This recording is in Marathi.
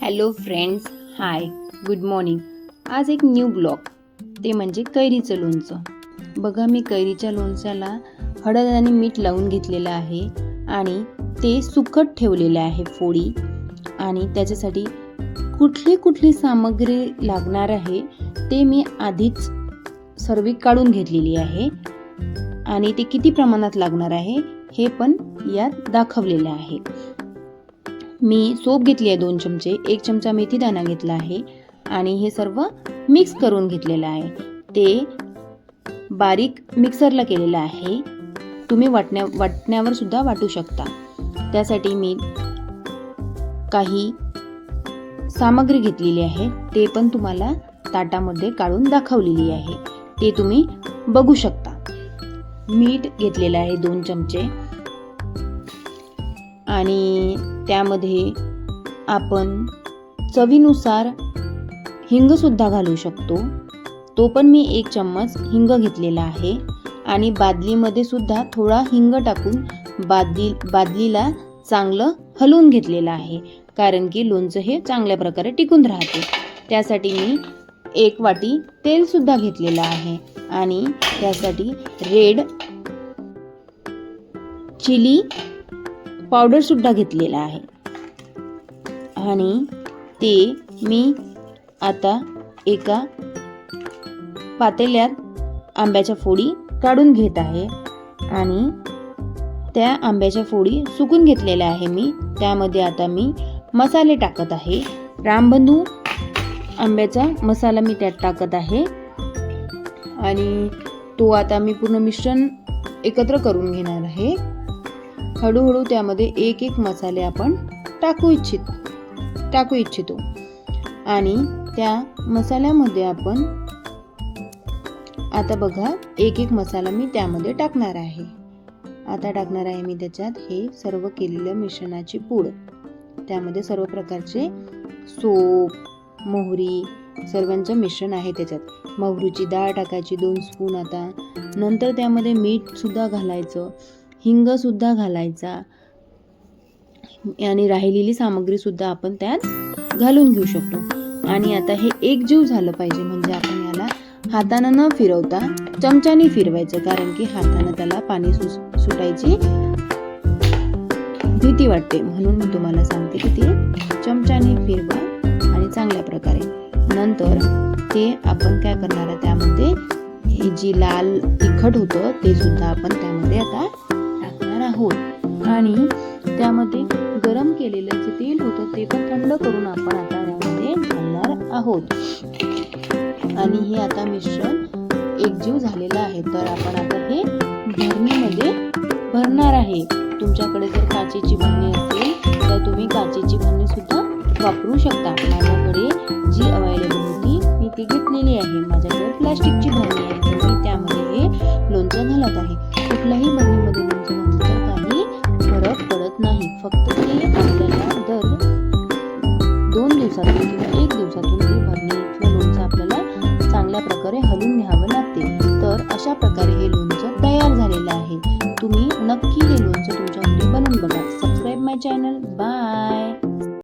Hello friends hi good morning आज एक न्यू ब्लॉग ते म्हणजे कैरीचं लोणचं. बघा मी कैरीच्या लोणच्याला हळद आणि मीठ लावून घेतलेलं आहे आणि ते सुकट ठेवलेले आहे फोडी. आणि त्याच्यासाठी कुठली कुठली सामग्री लागणार आहे ते मी आधीच सर्व काढून घेतलेली आहे. आणि ते किती प्रमाणात लागणार आहे हे पण यात दाखवलेलं आहे. मी सोप घेतली आहे दोन चमचे एक चमचा मेथी दाणा घेतला आहे आणि हे सर्व मिक्स करून घेतलेलं आहे. ते बारीक मिक्सरला केलेलं आहे. तुम्ही वाटण्या वाटण्यावर सुद्धा वाटू शकता. त्यासाठी मी काही सामग्री घेतलेली आहे. ते पण तुम्हाला ताटामध्ये काढून दाखवलेली आहे. ते तुम्ही बघू शकता. मीठ घेतलेलं आहे दोन चमचे. आणि त्यामध्ये आपण चवीनुसार हिंगसुद्धा घालू शकतो. तो पण मी एक चम्मच हिंग घेतलेला आहे आणि बादलीमध्ये सुद्धा थोडा हिंग टाकून बादली बादलीला चांगलं हलवून घेतलेलं आहे. कारण की लोणचं हे चांगल्या प्रकारे टिकून राहते. त्यासाठी मी एक वाटी तेलसुद्धा घेतलेलं आहे आणि त्यासाठी रेड चिली पावडरसुद्धा घेतलेला आहे. आणि ते मी आता एका पातेल्यात आंब्याच्या फोडी काढून घेत आहे. आणि त्या आंब्याच्या फोडी सुकून घेतलेल्या आहे मी. त्यामध्ये आता मी मसाले टाकत आहे. रामबंधू आंब्याचा मसाला मी त्यात टाकत आहे. आणि तो आता मी पूर्ण मिश्रण एकत्र करून घेणार आहे. हळूहळू त्यामध्ये एक एक मसाले आपण टाकू इच्छित टाकू इच्छितो. आणि त्या मसाल्यामध्ये आपण आता बघा एक एक मसाला मी त्यामध्ये टाकणार आहे. आता टाकणार आहे मी त्याच्यात हे सर्व केलेलं मिश्रणाची पूड. त्यामध्ये सर्व प्रकारचे सोप मोहरी सर्वांचं मिश्रण आहे त्याच्यात. मोहरीची डाळ टाकायची दोन स्पून आता. नंतर त्यामध्ये मीठसुद्धा घालायचं. हिंगसुद्धा घालायचा. आणि राहिलेली सामग्रीसुद्धा आपण त्यात घालून घेऊ शकतो. आणि आता हे एकजीव झालं पाहिजे म्हणजे आपण याला हातानं न फिरवता चमच्याने फिरवायचं कारण की हातानं त्याला पाणी सु सुटायची भीती वाटते. म्हणून मी तुम्हाला सांगते की ते चमच्याने फिरवा आणि चांगल्या प्रकारे. नंतर ते आपण काय करणार आहे त्यामध्ये हे जी लाल तिखट होतं ते सुद्धा आपण त्यामध्ये आता आहोत आणि त्यामध्ये गरम केलेलं जे तेल होतं ते पण थंड करून आपण आता यामध्ये घालणार आहोत. आणि हे आता मिश्रण एकजीव झालेलं आहे. तर आपण आता हे भरणीमध्ये भरणार आहे. तुमच्याकडे जर काचेची भरणी असेल तर तुम्ही काचेची भरणी सुद्धा वापरू शकता. माझ्याकडे जी अवेलेबल होती मी ती घेतलेली आहे. माझ्याकडे प्लास्टिकची भरणी आहे. तर मी त्यामध्ये हे लोणचं घालत आहे. कुठलाही भरणी फक्त ते आपल्याला दर दोन दिवसातून किंवा एक दिवसातून ती भरणी किंवा लोणचं आपल्याला चांगल्या प्रकारे हलवून घ्यावं लागते. तर अशा प्रकारे हे लोणचं तयार झालेलं आहे. तुम्ही नक्की हे लोणचं तुमच्या घरी बनवून बघा. सबस्क्राईब माय चॅनल बाय